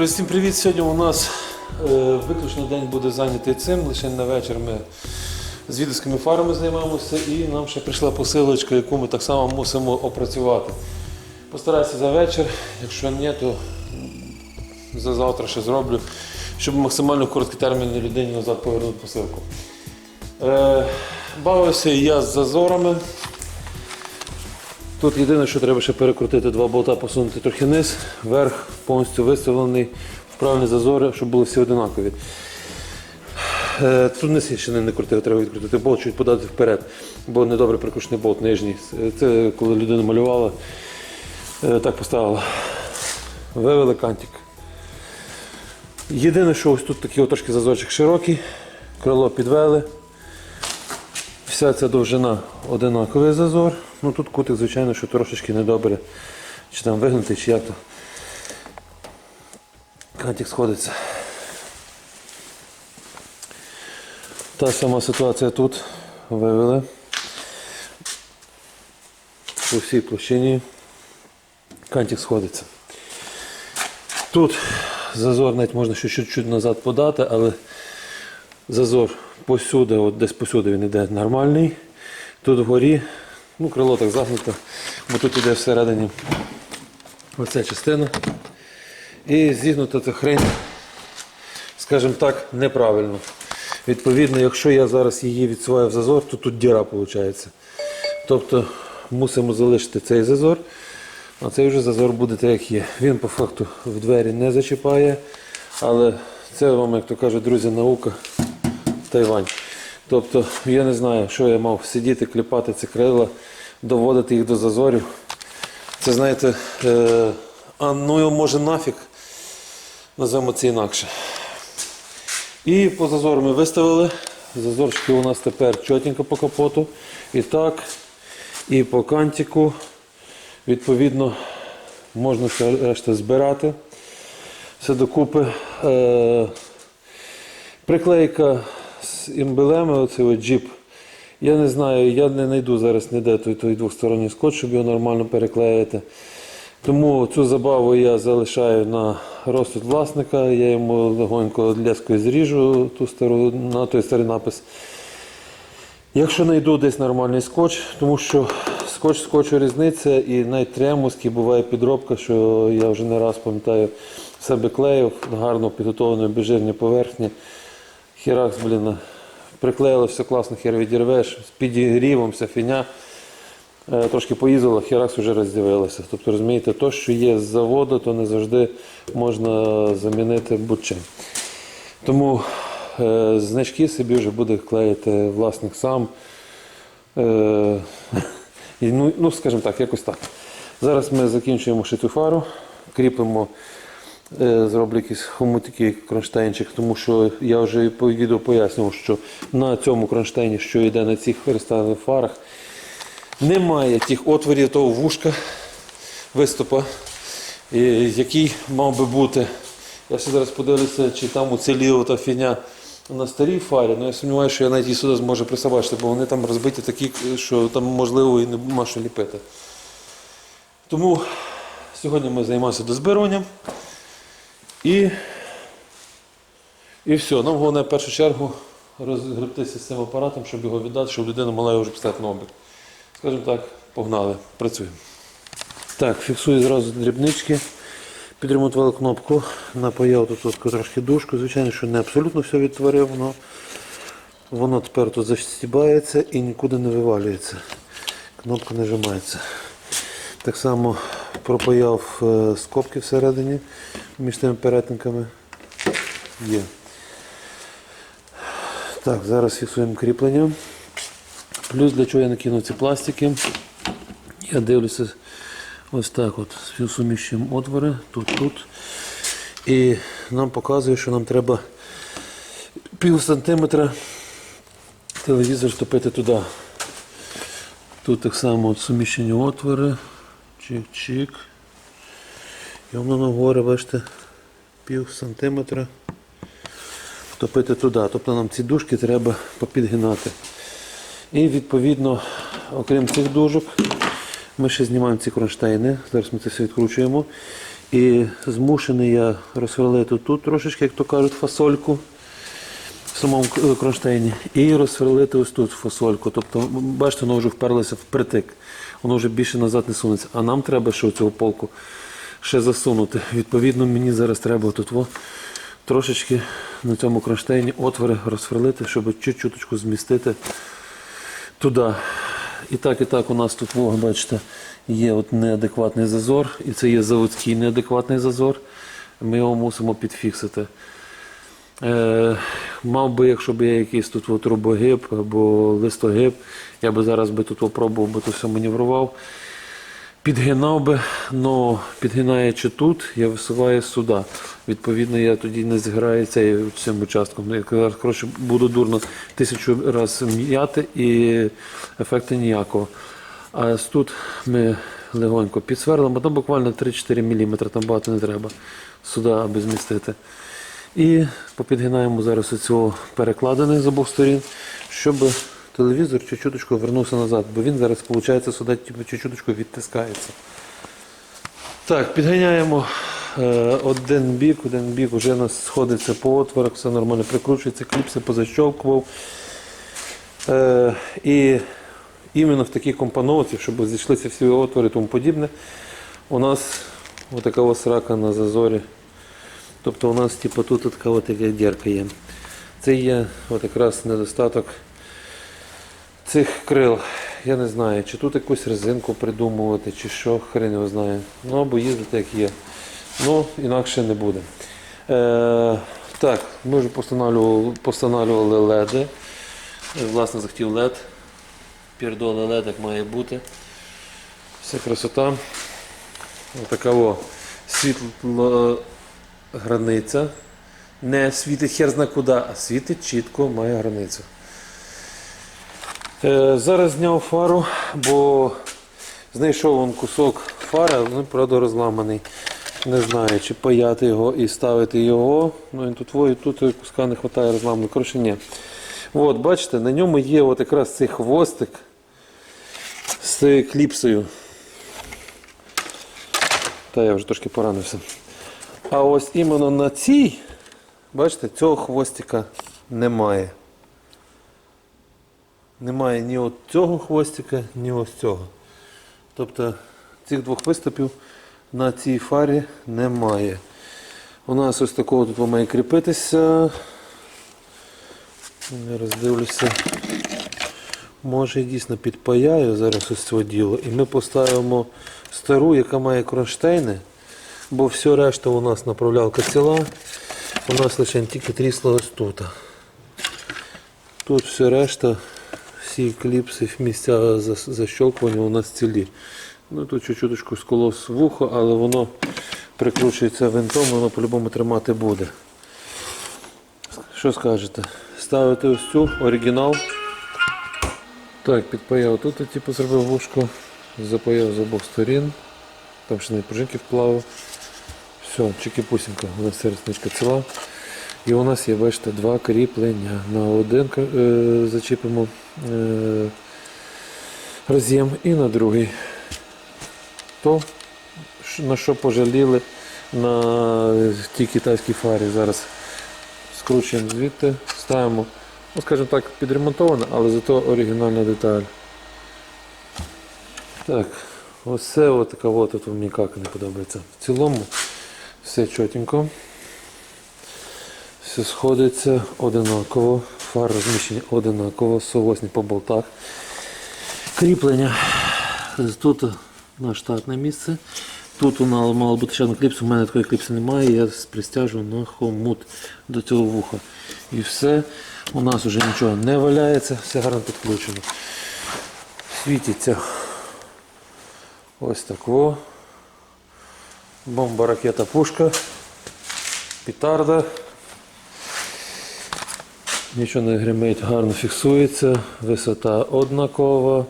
Друзі, всім привіт! Сьогодні у нас е, виключно день буде зайнятий цим. Лише на вечір ми з відеськими фарами займаємося і нам ще прийшла посилочка, яку ми так само мусимо опрацювати. Постараюся за вечір, якщо ні, то за завтра ще зроблю, щоб максимально короткий термін людині назад повернути посилку. Е, бавився я з зазорами. Тут єдине, що треба ще перекрутити два болта, посунути трохи вниз, верх повністю виставлений в правильні зазори, щоб були всі одинакові. Е, Тут низ ще не, крутив, треба відкрутити болт, чуть подати вперед, бо недобре прикручений болт нижній. Це коли людина малювала, е, так поставила. Вивели кантик. Єдине, що ось тут такий трошки зазорчик широкий, крило підвели. Вся ця довжина одинаковий зазор. Ну тут кутик, звичайно, що трошечки недобре. Чи там вигнутий, чи як то. Кантик сходиться. Та сама ситуація тут. Вивели. По всій площині кантик сходиться. Тут зазор навіть можна ще чуть-чуть назад подати, але Зазор посюди, от десь посюди він йде нормальний. Тут вгорі, ну крило так загнуто, бо тут іде всередині оця частина. І зігнута ця хрень, скажімо так, неправильно. Відповідно, якщо я зараз її відсуваю в зазор, то тут діра виходить. Тобто мусимо залишити цей зазор, а цей вже зазор буде так, як є. Він по факту в двері не зачіпає, але це вам, як то кажуть, друзі, наука. Тайвань. Тобто я не знаю, що я мав сидіти, кліпати ці крила, доводити їх до зазорів. Це знаєте, е, а ну його може нафіг, називаємо це інакше. І по зазору ми виставили. Зазорчики у нас тепер чотенько по капоту. І так, і по кантику. Відповідно, можна все решта збирати. Все докупи. Е, Приклейка з емблеми, оцей джіп. Я не знаю, я не знайду зараз ніде той, той двосторонній скотч, щоб його нормально переклеїти. Тому цю забаву я залишаю на розсуд власника, я йому легонько лескою зріжу ту стару, на той старий напис. Якщо знайду десь нормальний скотч, тому що скотч скотчу різниця і навіть тремуський буває підробка, що я вже не раз пам'ятаю, себе клеїв, гарно підготовлені безжирні поверхні. Хіракс, блін, приклеїли, все класно, хер відірвеш, з підігрівом, вся фіня. Е, Трошки поїздила, хіракс вже роздивилася. Тобто, розумієте, то, що є з заводу, то не завжди можна замінити будь-чим. Тому е, значки собі вже буде клеїти власник сам. Е, ну, ну, скажімо так, якось так. Зараз ми закінчуємо цю фару, кріпимо, зроблю якийсь хомутикий кронштейнчик, тому що я вже по відео пояснював, що на цьому кронштейні, що йде на цих переставлених фарах, немає тих отворів того вушка виступа, який мав би бути. Я ще зараз подивлюся, чи там уціліла та фіня на старій фарі, але я сумніваюся, що я навіть її сюди зможу присобачити, бо вони там розбиті такі, що там можливо і нема що ліпити. Тому сьогодні ми займаємося дозбируванням. І, і все. Нам головне в першу чергу розгребтися з цим апаратом, щоб його віддати, щоб людина могла його вже поставити на облік. Скажімо так, погнали, працюємо. Так, фіксую зразу дрібнички. Підремонтували кнопку, напаяв тут трошки дужку. Звичайно, що не абсолютно все відтворив, але воно тепер тут застібається і нікуди не вивалюється. Кнопка нажимається. Так само пропаяв е, скобки всередині між тими перетинками. Є. Так, зараз фіксуємо кріплення. Плюс для чого я накинув ці пластики. Я дивлюся ось так от суміщуємо отвори тут, тут. І нам показує, що нам треба пів сантиметра телевізор втопити туди. Тут так само от суміщені отвори. Чик-чик. І воно нагоре, бачите, пів сантиметра втопити туди. Тобто нам ці дужки треба попідгинати. І відповідно, окрім цих дужок, ми ще знімаємо ці кронштейни. Зараз ми це все відкручуємо. І змушений я розсверлити тут трошечки, як то кажуть, фасольку в самому кронштейні. І розсверлити ось тут фасольку. Тобто, бачите, воно вже вперлося впритик. Воно вже більше назад не сунеться. А нам треба ще цього полку ще засунути. Відповідно, мені зараз треба тут во, трошечки на цьому кронштейні отвори розсверлити, щоб чуть-чуточку змістити туди. І так, і так у нас тут, во, бачите, є от неадекватний зазор, і це є заводський неадекватний зазор. Ми його мусимо підфіксити. Е, мав би, якщо б я якийсь тут от робогиб або листогиб, я би зараз би тут попробував би тут все маневрував. Підгинав би, але підгинаючи тут, я висуваю сюди. Відповідно, я тоді не зграю цей, цим участком. Ну, Я коротше, буду дурно тисячу разів м'яти і ефекту ніякого. А тут ми легонько підсверлимо, там буквально 3-4 мм, там багато не треба сюди, аби змістити. І попідгинаємо зараз оцього перекладини з обох сторін, щоб телевізор чуть-чуточку вернувся назад, бо він зараз, виходить, сюди типу, чуть-чуточку відтискається. Так, підганяємо е, один бік, один бік вже нас сходиться по отворах, все нормально прикручується, кліпси позащовкував. Е, і іменно в такій компоновці, щоб зійшлися всі отвори і тому подібне, у нас отака ось рака на зазорі. Тобто у нас типу, тут така от така дірка є. Це є от якраз недостаток цих крил. Я не знаю, чи тут якусь резинку придумувати, чи що, хрен його знає. Ну або їздити як є. Ну, інакше не буде. Е, так, ми вже постановлювали леди. Власне, захотів лед. Пірдоли лед, як має бути. Вся красота. Отака о світла границя. Не світить хер зна куди, а світить чітко, має границю. Е, зараз зняв фару, бо знайшов он кусок фари, він, правда, розламаний. Не знаю, чи паяти його і ставити його. Ну, він тут, во, тут куска не вистачає розламаний. Коротше, ні. От, бачите, на ньому є от якраз цей хвостик з кліпсою. Та я вже трошки поранився. А ось іменно на цій, бачите, цього хвостика немає. Немає ні от цього хвостика, ні ось цього. Тобто цих двох виступів на цій фарі немає. У нас ось такого тут має кріпитися. Я роздивлюся. Може дійсно підпаяю зараз ось це діло. І ми поставимо стару, яка має кронштейни, бо все решта у нас направлялка ціла. У нас лише тільки трісло ось тут. Тут все решта, всі кліпси, місця защолкування у нас цілі. Ну тут чуть-чуточку сколос вухо, але воно прикручується винтом, воно по-любому тримати буде. Що скажете? Ставити ось цю оригінал. Так, підпаяв тут, типу, зробив вушко, запаяв з обох сторін. Там ще не пружинки вплавив. Все, чики-пусінько, у нас ця ресничка ціла. І у нас є, бачите, два кріплення. На один е, зачіпимо е, роз'єм і на другий. То, на що пожаліли на тій китайській фарі. Зараз скручуємо звідти, ставимо, ну, скажімо так, підремонтоване, але зато оригінальна деталь. Так, ось це от от, от мені як не подобається. В цілому все чотенько. Все сходиться одинаково, фар розміщення одинаково, соосні по болтах. Кріплення. Тут на штатне місце. Тут мало бути ще одна кліпса, у мене такої кліпси немає, я пристяжу на хомут до цього вуха. І все. У нас вже нічого не валяється, все гарно підключено. Світиться ось так во. Бомба, ракета, пушка, петарда. Нічого не гримить, гарно фіксується, висота однакова.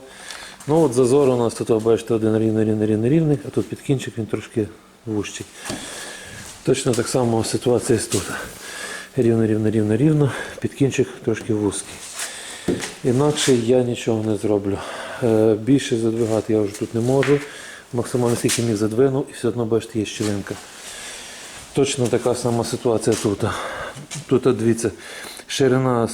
Ну от зазор у нас тут, бачите, один рівний, рівний, рівний, рівний, а тут під кінчик він трошки вужчий. Точно так само ситуація і тут. Рівно, рівно, рівно, рівно, під кінчик трошки вузький. Інакше я нічого не зроблю. Е, Більше задвигати я вже тут не можу, максимально скільки міг задвинув і все одно бачите, є щілинка. Точно така сама ситуація тут. Тут дивіться, ширина,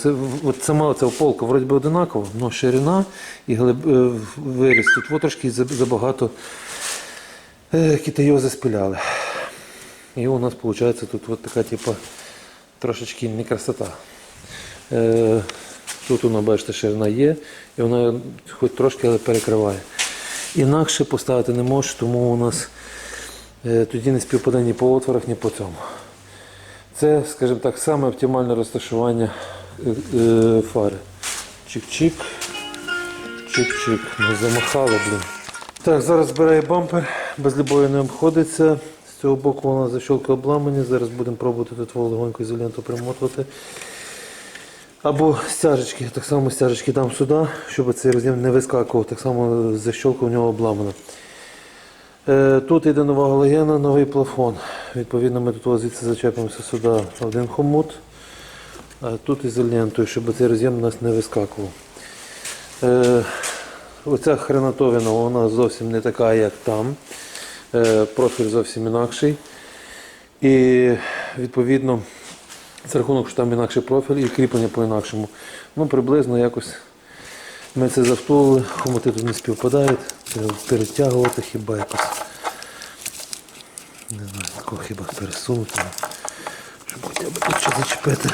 от сама ця полка вроді би одинакова, але ширина і глиб, е, виріс. Тут от трошки забагато е, китайози спиляли. І у нас виходить тут от така, типу, трошечки не красота. Е, тут воно, бачите, ширина є, і вона хоч трошки, але перекриває. Інакше поставити не можу, тому у нас е, тоді не співпадає ні по отворах, ні по цьому. Це, скажімо так, саме оптимальне розташування е, е, фари. Чик-чик. Чик-чик. Ну, замахали, блін. Так, зараз збирає бампер, без любої не обходиться. З цього боку вона защолка обламані. Зараз будемо пробувати тут легонько ізоленту примотувати. Або стяжечки, так само стяжечки дам сюди, щоб цей роз'єм не вискакував, так само защолка у нього обламана. Е, Тут йде нова галогена, новий плафон. Відповідно, ми тут звідси зачепимося сюди один хомут, а тут ізолентою, щоб цей роз'єм у нас не вискакував. Е, Оця хренатовина вона зовсім не така, як там. Е, Профіль зовсім інакший. І відповідно, за рахунок, що там інакший профіль і кріплення по-інакшому. Ну, приблизно якось ми це завтулили, хомути тут не співпадають, перетягувати хіба якось. Не знаю, такого хіба пересунути, щоб хоча б тут щось зачепити.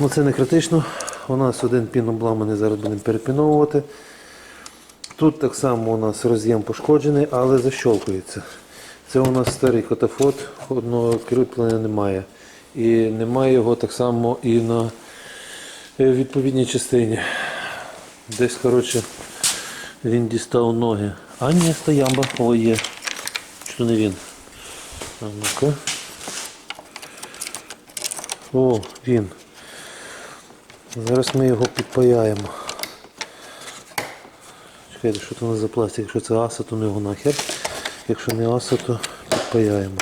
Ну це не критично. У нас один пін обламаний, зараз будемо перепіновувати. Тут так само у нас роз'єм пошкоджений, але защолкується. Це у нас старий катафот, одного кріплення немає. І немає його так само і на е, відповідній частині. Десь, коротше, він дістав ноги. А ні, стоямба, о, є. То не він? А ну-ка. О, він. Зараз ми його підпаяємо. Чекайте, що це у нас за пластик? Якщо це аса, то не його нахер. Якщо не аса, то підпаяємо.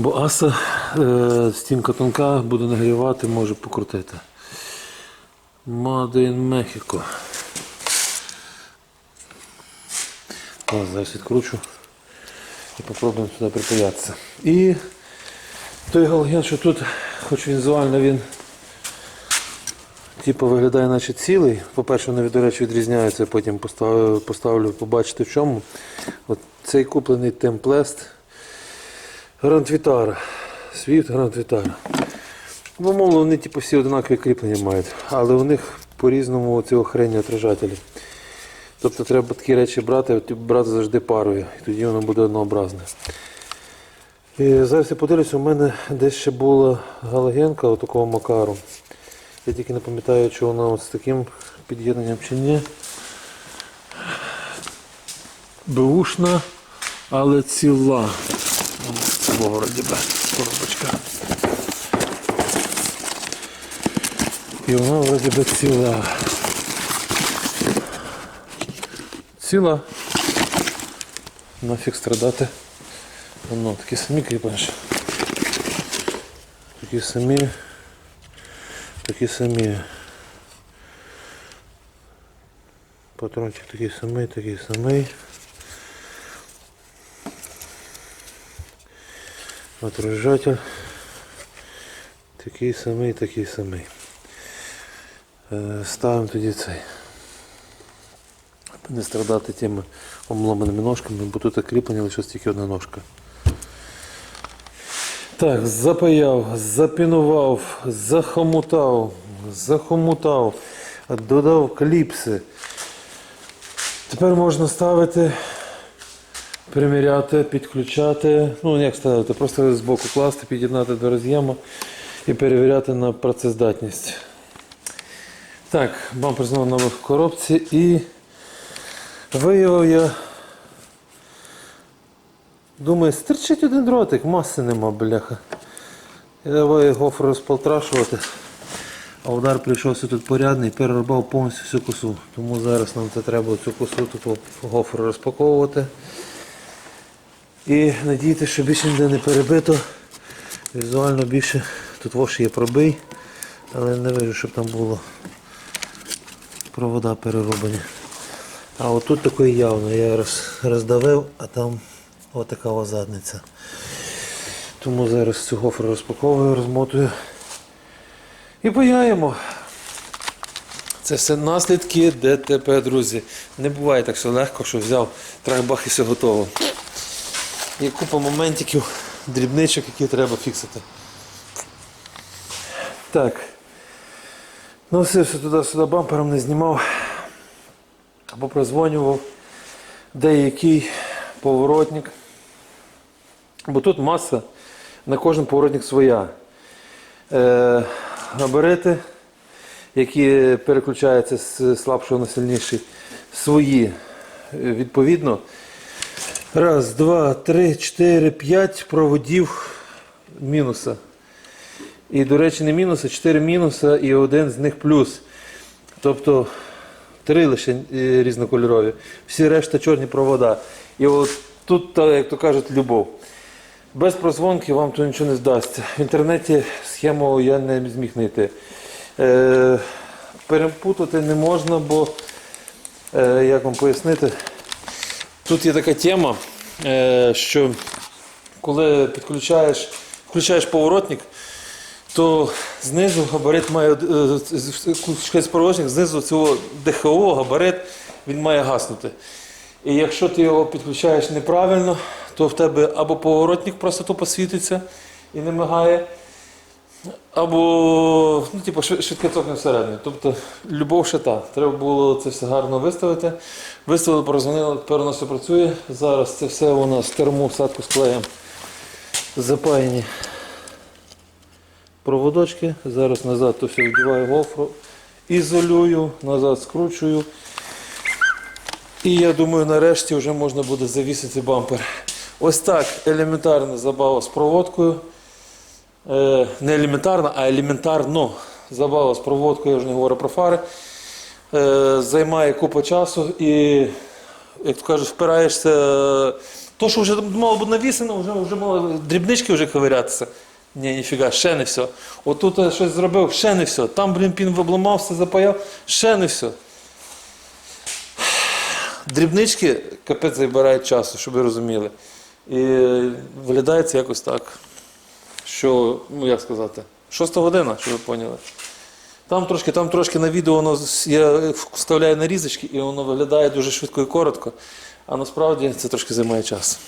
Бо аса е, стінка тонка, буде нагрівати, може покрутити. Made in зараз відкручу і попробуємо туди припаятися. І той галген, що тут, хоч візуально він типу, виглядає наче цілий. По-перше, вони, до речі, відрізняються, потім поставлю, поставлю побачити в чому. От цей куплений темплест Гранд Вітара. Свіфт Гранд Вітара. Бо мовно, вони типу, всі однакові кріплення мають, але у них по-різному ці охрені отражателі. Тобто треба такі речі брати, от брати завжди парою, і тоді воно буде однообразне. І зараз я подивлюся, у мене десь ще була галогенка такого макару. Я тільки не пам'ятаю, чи вона з таким під'єднанням чи ні. Беушна, але ціла. Вроді би коробочка. І вона вроді би ціла. Ціла. Нафіг страдати. Воно такі самі кріпиш. Такі самі. Такі самі. Патрончик такий самий, такий самий. Отражатель. Такий самий, такий самий. Е, Ставимо тоді цей. Не страдати тими обломаними ножками, бо тут кріплення лише тільки одна ножка. Так, запаяв, запінував, захомутав, захомутав, додав кліпси. Тепер можна ставити, приміряти, підключати. Ну, як ставити, просто з боку класти, під'єднати до роз'єму і перевіряти на працездатність. Так, бампер знову на коробці і виявив я. Думаю, стерчить один дротик, маси нема, бляха. І давай гофр розполтрашувати. А удар прийшовся тут порядний, перерубав повністю всю косу. Тому зараз нам це треба цю косу тут гофр розпаковувати. І надіятися, що більше ніде не перебито. Візуально більше тут вош є пробий, але не вижу, щоб там було провода перероблені. А отут такий явно, я роз, роздавив, а там отака задниця. Тому зараз цю гофру розпаковую, розмотую. І паяємо. Це все наслідки ДТП, друзі. Не буває так все легко, що взяв трайбах і все готово. Є купа моментиків, дрібничок, які треба фіксити. Так. Ну все, все туди-сюди бампером не знімав. Або прозвонював деякий поворотник. Бо тут маса, на кожен поворотник своя. Е, габарити, які переключаються з слабшого на сильніший, свої. Е, Відповідно, раз, два, три, чотири, п'ять проводів мінуса. І, до речі, не мінуси, 4 мінуса і один з них плюс. Тобто три лише е, різнокольорові. Всі решта чорні провода. І от тут, як то кажуть, любов. Без прозвонки вам то нічого не здасться. В інтернеті схему я не зміг знайти. Е, перепутати не можна, бо, е, як вам пояснити, тут є така тема, е, що коли підключаєш, включаєш поворотник, то знизу габарит має е, поворотник, знизу цього ДХО габарит він має гаснути. І якщо ти його підключаєш неправильно, то в тебе або поворотник просто тупо світиться і не мигає, або ну, типу, швидке цокне всередині. Тобто любов ще та. Треба було це все гарно виставити. Виставили, порозвонили, тепер у нас все працює. Зараз це все у нас терму всадку з клеєм запаяні проводочки. Зараз назад то все вдіваю гофру, ізолюю, назад скручую. І я думаю, нарешті вже можна буде завісити бампер. Ось так елементарна забава з проводкою. Е, не елементарна, а елементарно забава з проводкою, я вже не говорю про фари. Е, займає купу часу і, як то кажуть, впираєшся. То, що вже мало бути навісено, вже, вже мало дрібнички вже ковирятися. Ні, ніфіга, ще не все. Отут я щось зробив, ще не все. Там, блін, пін обламався, запаяв, ще не все. Дрібнички капець забирають часу, щоб ви розуміли. І виглядає якось так. Що, ну як сказати, шоста година, щоб ви поняли. Там трошки, там трошки на відео воно я вставляю нарізочки і воно виглядає дуже швидко і коротко, а насправді це трошки займає час.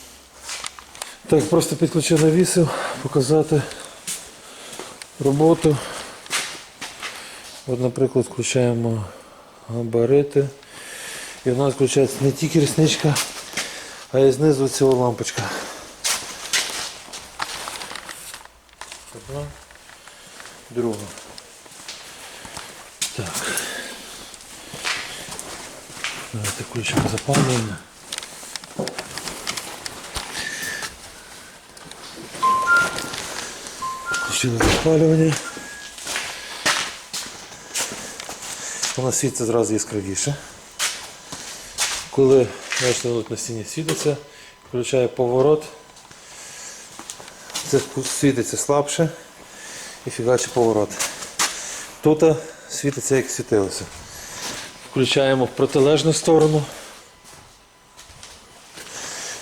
Так, просто підключив навісив, показати роботу. От, наприклад, включаємо габарити. І у нас включається не тільки рісничка, а й знизу ціла лампочка. Одна, друга. Так. Давайте включимо запалювання. Включили запалювання. Воно світиться зразу яскравіше. Коли бачите, на стіні світиться, включає поворот, це світиться слабше і фігаче поворот. Тут світиться як світилося. Включаємо в протилежну сторону.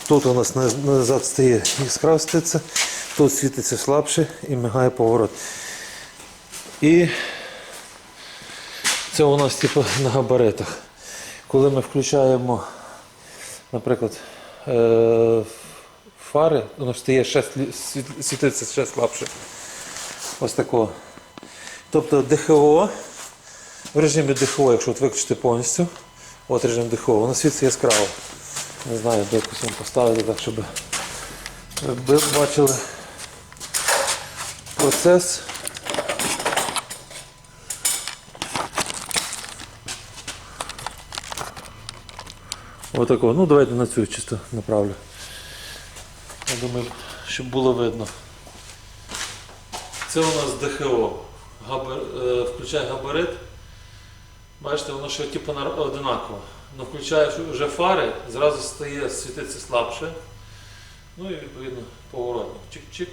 Тут у нас назад стає яскраво світиться, тут світиться слабше і мигає поворот. І це у нас типу на габаритах. Коли ми включаємо, наприклад, е, фари, воно стає ще світиться ще слабше. Ось такого. Тобто ДХО, в режимі ДХО, якщо от виключити повністю, от режим ДХО, воно світиться яскраво. Не знаю, де якось вам поставити так, щоб ви бачили процес. Отако. Ну давайте на цю чисто направлю. Я думаю, щоб було видно. Це у нас ДХО. Габар... е, Включає габарит. Бачите, воно ще типу одинаково. Ну, включаєш вже фари, зразу стає світитися слабше. Ну і відповідно поворотник. Чик-чик.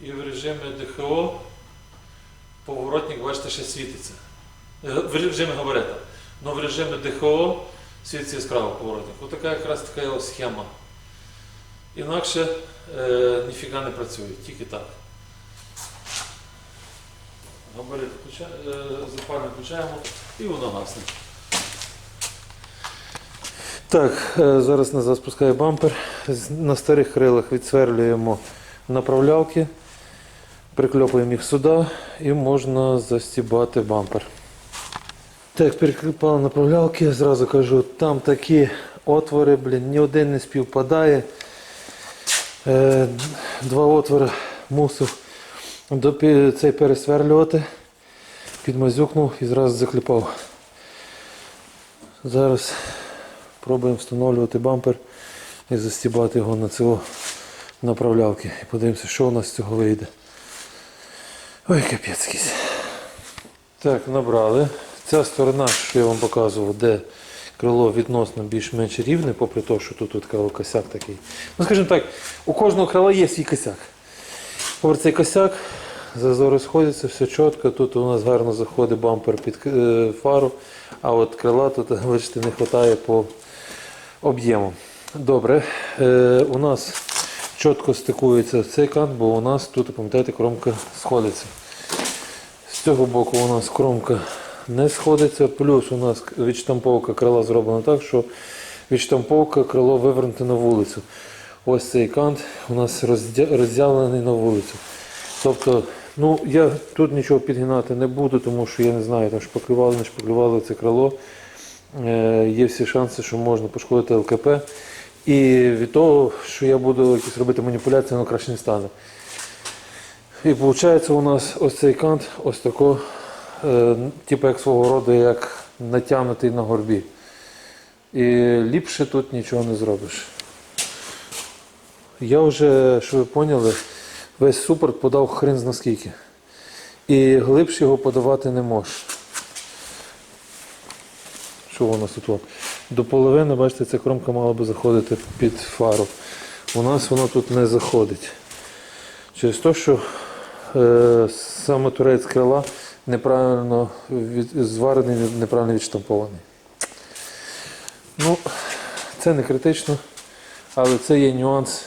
І в режимі ДХО поворотник, бачите, ще світиться. Е, В режимі габарита. Но в режимі ДХО світиться яскраво поворотник. Ось така якраз така схема. Інакше е, ніфіга не працює, тільки так. Габарит включаємо, запалюємо, включаємо і воно гасне. Так, е, зараз назад спускає бампер. На старих крилах відсверлюємо направлялки, прикльопуємо їх сюди і можна застібати бампер. Так, перекліпали направлялки, зразу кажу, там такі отвори, блін, ні один не співпадає. Е, Два отвори мусив допі- цей пересверлювати, підмазюкнув і зразу закліпав. Зараз пробуємо встановлювати бампер і застібати його на цього направлялки. І подивимося, що у нас з цього вийде. Ой, капець якийсь. Так, набрали. Ця сторона, що я вам показував, де крило відносно більш-менш рівне, попри те, що тут, косяк такий. Ну, скажімо так, у кожного крила є свій косяк. Попри цей косяк, зазори сходяться, все чітко. Тут у нас гарно заходить бампер під е, фару, а от крила тут, бачите, не вистачає по об'єму. Добре, е, у нас чітко стикується цей кант, бо у нас тут, пам'ятаєте, кромка сходиться. З цього боку у нас кромка не сходиться, плюс у нас відштамповка крила зроблена так, що відштамповка крило вивернуте на вулицю. Ось цей кант у нас роздя- розділений на вулицю. Тобто, ну я тут нічого підгинати не буду, тому що я не знаю, там шпаклювали, не шпаклювали це крило. Е, є всі шанси, що можна пошкодити ЛКП. І від того, що я буду якісь робити маніпуляції, воно краще не стане. І виходить у нас ось цей кант, ось тако, типу як свого роду, як натягнутий на горбі. І ліпше тут нічого не зробиш. Я вже, що ви поняли, весь супорт подав хрен з наскільки. І глибше його подавати не можеш. Що у нас тут? До половини, бачите, ця кромка мала би заходити під фару. У нас воно тут не заходить. Через те, що е, саме турець крила неправильно від, зварений, неправильно відштампований. Ну, це не критично, але це є нюанс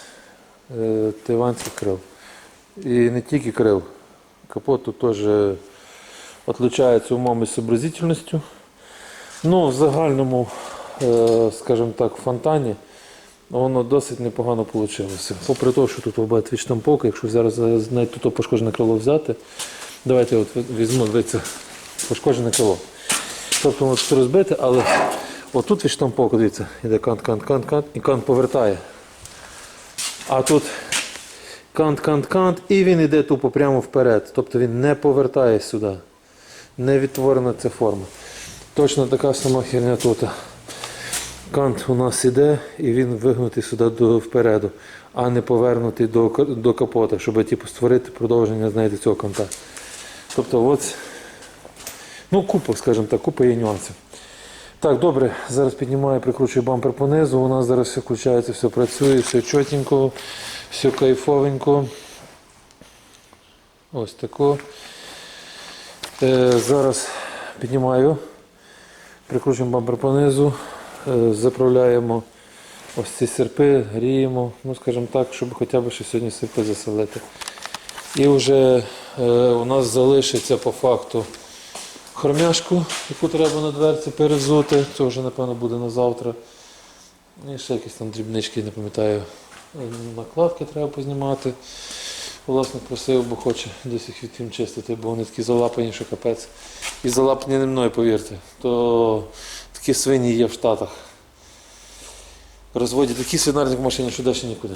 е, тайванських крил. І не тільки крил. Капот тут теж відлучається умом і сообразительністю. Ну, в загальному, е, скажімо так, фонтані воно досить непогано вийшло. Попри те, що тут бачите відштамповка, якщо зараз з- навіть тут пошкоджене крило взяти, давайте от візьму, дивіться, пошкоджене крило. Тобто воно тут розбите, але отут відштамповка, дивіться, іде кант, кант, кант, кант, і кант повертає. А тут кант, кант, кант, і він йде тупо прямо вперед. Тобто він не повертає сюди. Не відтворена ця форма. Точно така сама херня тут. Кант у нас іде і він вигнутий сюди до, впереду, а не повернутий до, до капота, щоб типу, створити продовження знаєте, цього канта. Тобто, от, ну, купа, скажімо так, купа є нюансів. Так, добре, зараз піднімаю, прикручую бампер понизу. У нас зараз все включається, все працює, все чотенько, все кайфовенько. Ось тако. Е, зараз піднімаю, прикручуємо бампер понизу, е, заправляємо ось ці серпи, гріємо, ну скажімо так, щоб хоча б ще сьогодні серпи заселити. І вже е, у нас залишиться по факту хромяшку, яку треба на дверці перезути. Це вже, напевно, буде на завтра. І ще якісь там дрібнички, не пам'ятаю, е, накладки треба познімати. Власник просив, бо хоче десь їх відтім чистити, бо вони такі залапані, що капець. І залапані не мною, повірте. То такі свині є в Штатах. Розводять такі свинарник в машині, що далі нікуди.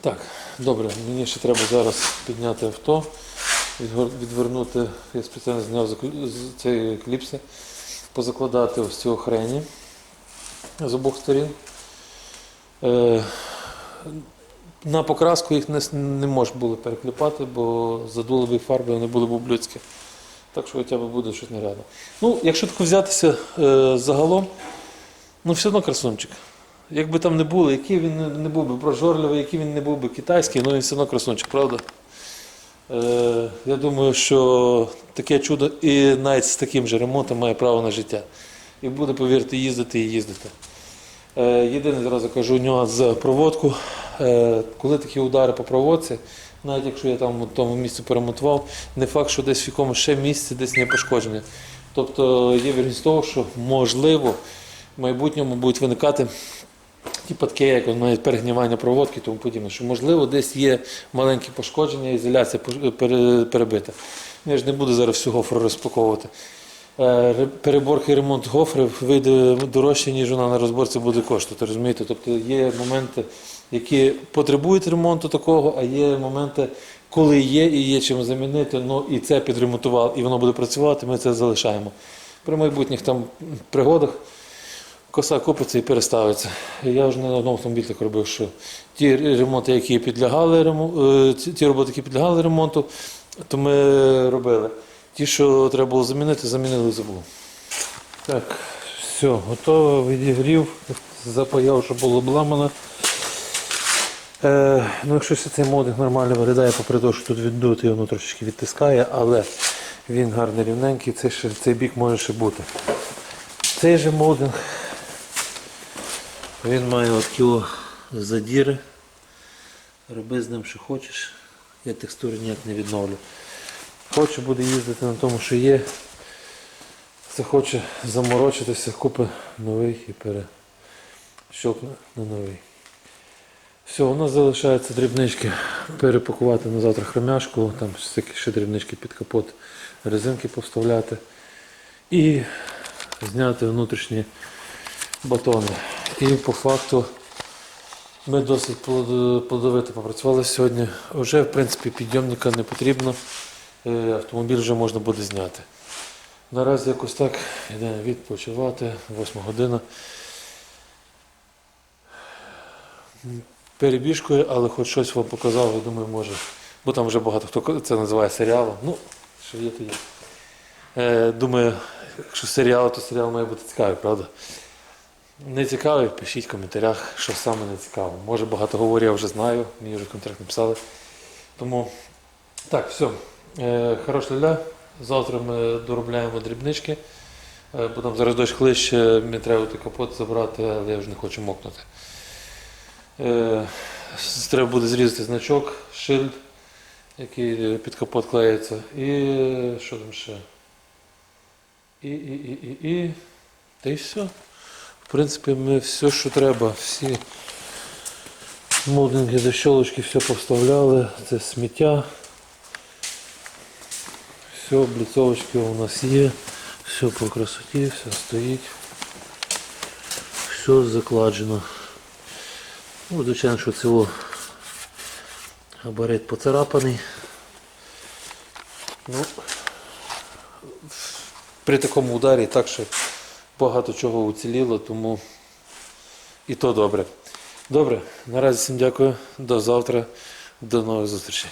Так, добре, мені ще треба зараз підняти авто, відвернути, я спеціально зняв з цієї кліпси, позакладати ось ці охрені з обох сторін. Е, на покраску їх не, не можна було перекліпати, бо задули б фарби, вони були б ублюдські. Так що хоча б буде щось нарядно. Ну, якщо тако взятися е, загалом, ну все одно красунчик. Якби там не було, який він не, був би прожорливий, який він не був би китайський, ну він все одно красунчик, правда? Е, я думаю, що таке чудо і навіть з таким же ремонтом має право на життя. І буде, повірте, їздити і їздити. Е, єдине, зразу кажу, нюанс з проводку. Е, коли такі удари по проводці, навіть якщо я там у тому місці перемотував, не факт, що десь в якомусь ще місці десь не пошкодження. Тобто є вірність того, що можливо в майбутньому будуть виникати ті падки, як от перегнівання проводки тому подібне, що можливо десь є маленькі пошкодження, ізоляція перебита. Я ж не буду зараз всю гофру розпаковувати. Е, Переборка і ремонт гофри вийде дорожче, ніж вона на розборці буде коштувати. Розумієте? Тобто є моменти, які потребують ремонту такого, а є моменти, коли є і є чим замінити, ну і це підремонтував, і воно буде працювати, ми це залишаємо. При майбутніх там пригодах коса купиться і переставиться. Я вже не на одному автомобілі так робив, що ті ремонти, які підлягали ремонту, ті роботи, які підлягали ремонту, то ми робили. Ті, що треба було замінити, замінили забув. Так, все, готово, відігрів, запаяв, щоб було обламано. Е, ну, якщо цей модик нормально виглядає, попри те, що тут віддутий, воно трошечки відтискає, але він гарний рівненький, цей, цей бік може ще бути. Цей же молдинг, він має от задіри. Роби з ним, що хочеш. Я текстури ніяк не відновлю. Хоче буде їздити на тому, що є. Захоче заморочитися, купи новий і перещелкне на новий. Все, у нас залишаються дрібнички перепакувати на завтра хромяшку, там ще дрібнички під капот, резинки поставляти і зняти внутрішні батони. І по факту ми досить плодовито попрацювали сьогодні. Вже в принципі підйомника не потрібно, Е, автомобіль вже можна буде зняти. Наразі якось так йдемо відпочивати, 8 година. перебіжкою, але хоч щось вам показав, я думаю, може. Бо там вже багато хто це називає серіалом. Ну, що є, то є. Е, думаю, якщо серіал, то серіал має бути цікавий, правда? Не цікавий, пишіть в коментарях, що саме не цікаво. Може багато говорю, я вже знаю, мені вже контракт написали. Тому так, все. Е, хорош ля. Завтра ми доробляємо дрібнички. Е, бо там зараз дощ хлище, мені треба капот забрати, але я вже не хочу мокнути. Е, Треба буде зрізати значок, шильд, який під капот клеїться. І е, що там ще? І, і, і, і, і. Та й все. Принципі, ми все, що треба, всі молдинги до щолочки все повставляли. Це сміття. Все, бліцовочки у нас є. Все по красоті, все стоїть. Все закладжено. Ну, звичайно, що цього габарит поцарапаний. Ну, при такому ударі так що багато чого уціліло, тому і то добре. Добре, наразі всім дякую. До завтра, до нових зустрічей.